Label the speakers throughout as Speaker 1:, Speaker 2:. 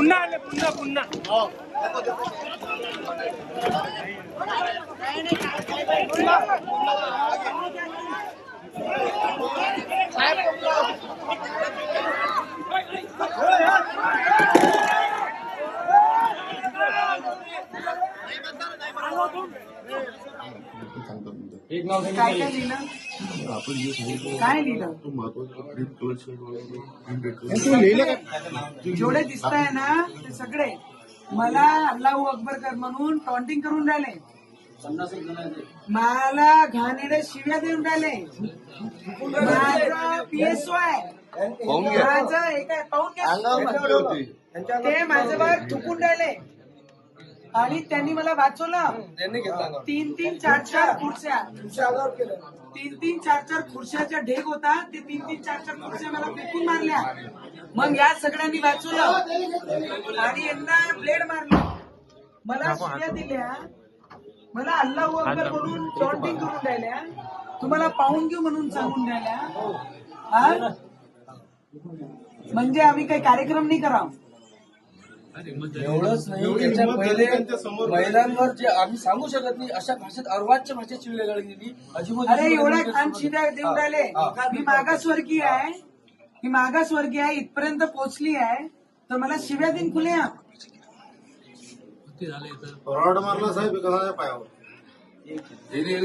Speaker 1: पुन्हा आले पुन्हा पुन्हा
Speaker 2: काय काय लिहिलं? काय लिहिलं? जेवढे दिसत आहे. ना ते सगळे. मला अल्लाहू अकबर कर म्हणून टॉन्टिंग करून राहिले. मला घाणेडे शिव्या देऊन राहिले. माझं पीएसओ आहे. माझं हे काय पाहून घ्या. ते माझ्यावर थुकून राहिले. आणि त्यांनी मला वाचवलं. तीन तीन चार चार खुर्च्या. तीन तीन चार चार खुर्च्याच्या ढेग होता ते तीन तीन चार चार खुर्च्या मला फेकून मारल्या. मग या सगळ्यांनी वाचवलं. आणि यांना ब्लेड मारलं. मला शिव्या दिल्या. मला अल्लाहू अकबर म्हणून टॉन्टिंग करून राहिल्या. तुम्हाला पाहून घेऊ म्हणून सांगून राहिल्या. हा? म्हणजे आम्ही काही कार्यक्रम नाही करावं.
Speaker 3: एवढंच नाही त्याच्या पहिले महिलांवर जे आम्ही सांगू शकत नाही अशा भाषेत अर्वाच्य भाषेत शिवलेल्या गेली अजिबात
Speaker 2: अरे एवढ्या खान शिव्या देऊन राहिले. मी मागासवर्गीय आहे. मी मागासवर्गीय आहे इथपर्यंत पोहोचली आहे. तर मला शिव्या देईन खुले
Speaker 4: रॉड मारला साहेब एखाद्या पायावर.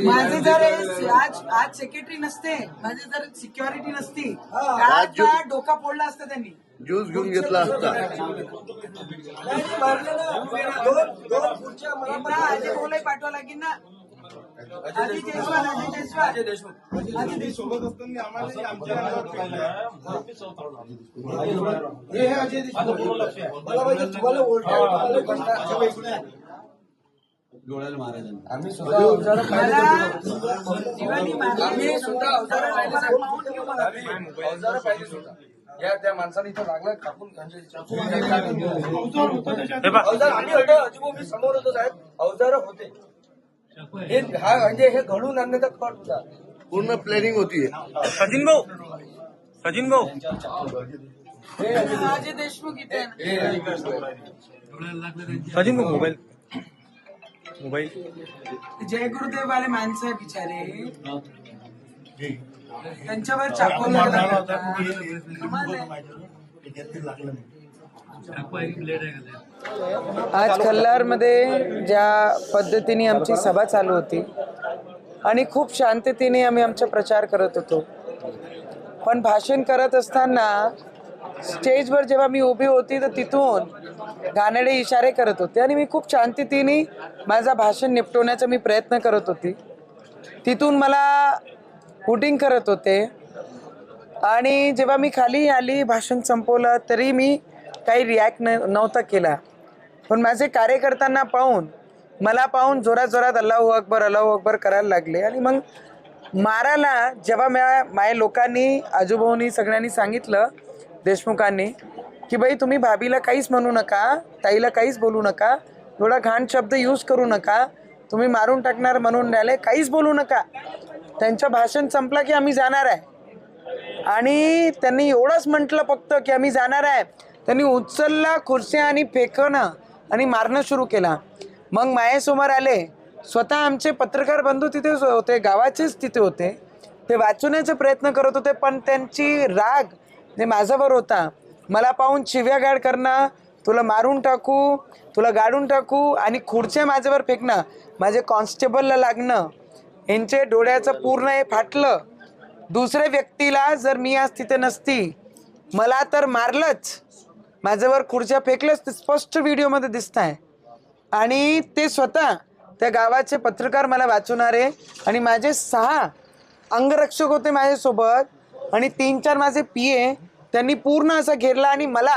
Speaker 2: माझे जर हे- आज आज सेक्रेटरी नसते माझे जर सिक्युरिटी नसती डोका फोडला असता त्यांनी?
Speaker 4: ज्यूस घेऊन घेतला असता
Speaker 2: एकदा अजय भाऊलाही पाठवा लागेल ना अजय जयस्वाल अजय जयस्वाल अजय देशमुख
Speaker 3: मला पाहिजे तुम्हाला ओळखायला आम्ही सुद्धा अवजारं
Speaker 2: मला
Speaker 3: पाहिजे
Speaker 2: जीवानी मारली.
Speaker 3: आम्ही सुद्धा अवजारं पाहिजे
Speaker 2: मला पाहून घेऊ मला.
Speaker 3: अवजारं पाहिजे सुद्धा या त्या माणसाने इथं लागलं कापून. अवजार आम्ही होतो अजिबो मी समोर होतो साहेब. अवजार होते. हे हा म्हणजे हे घडून आणण्याचा कट होता.
Speaker 4: पूर्ण प्लॅनिंग होती.
Speaker 1: सचिन भाऊ. सचिन भाऊ.
Speaker 2: अजय देशमुख इथे.
Speaker 1: सचिन भाऊ मोबाईल. मोबाईल.
Speaker 2: जय गुरुदेव वाले माणसं आहे बिचारे. त्यांच्यावर चाकू लागला. आज कल्लारमध्ये ज्या पद्धतीने आमची सभा चालू होती आणि खूप शांततेने आम्ही आमचा प्रचार करत होतो. पण भाषण करत असताना स्टेजवर जेव्हा मी उभी होती तर तिथून घाणेडे इशारे करत होते आणि मी खूप शांततेने माझा भाषण निपटवण्याचा मी प्रयत्न करत होती. तिथून मला हुटिंग करत होते. आणि जेव्हा मी खाली आली भाषण संपवलं तरी मी काही रिॲक्ट न नव्हता केला. पण माझे कार्यकर्त्यांना पाहून मला पाहून जोरात जोरात अल्लाहू अकबर अल्लाहू अकबर करायला लागले. आणि मग मारायला जेव्हा म्या माझ्या लोकांनी आजूबाजूनी सगळ्यांनी सांगितलं देशमुखांनी की बाई तुम्ही भाभीला काहीच म्हणू नका ताईला काहीच बोलू नका एवढा घाण शब्द यूज करू नका तुम्ही मारून टाकणार म्हणून राहिले काहीच बोलू नका. त्यांचं भाषण संपलं की आम्ही जाणार आहे. आणि त्यांनी एवढंच म्हटलं फक्त की आम्ही जाणार आहे. त्यांनी उचलला खुर्च्या आणि फेकणं आणि मारणं सुरू केला. मग मायासमोर आले. स्वतः आमचे पत्रकार बंधू तिथे होते गावाचेच तिथे होते. ते वाचवण्याचा प्रयत्न करत होते पण त्यांची राग जे माझ्यावर होता. मला पाहून शिव्यागाड करणं तुला मारून टाकू तुला गाडून टाकू आणि खुर्च्या माझ्यावर फेकणं माझे कॉन्स्टेबलला लागणं यांचे डोळ्याचं पूर्ण हे फाटलं. दुसऱ्या व्यक्तीला जर मी आज तिथे नसती मला तर मारलंच. माझ्यावर खुर्च्या फेकलंच ते स्पष्ट व्हिडिओमध्ये दिसत आहे आणि ते स्वतः त्या गावाचे पत्रकार मला वाचवणारे आणि माझे सहा अंगरक्षक होते माझ्यासोबत आणि तीन चार माझे पी ए त्यांनी पूर्ण असा घेरला आणि मला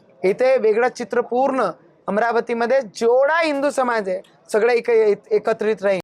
Speaker 2: इथे वेगळं चित्र पूर्ण अमरावतीमध्ये जेवढा हिंदू समाज आहे सगळे एक एकत्रित राहील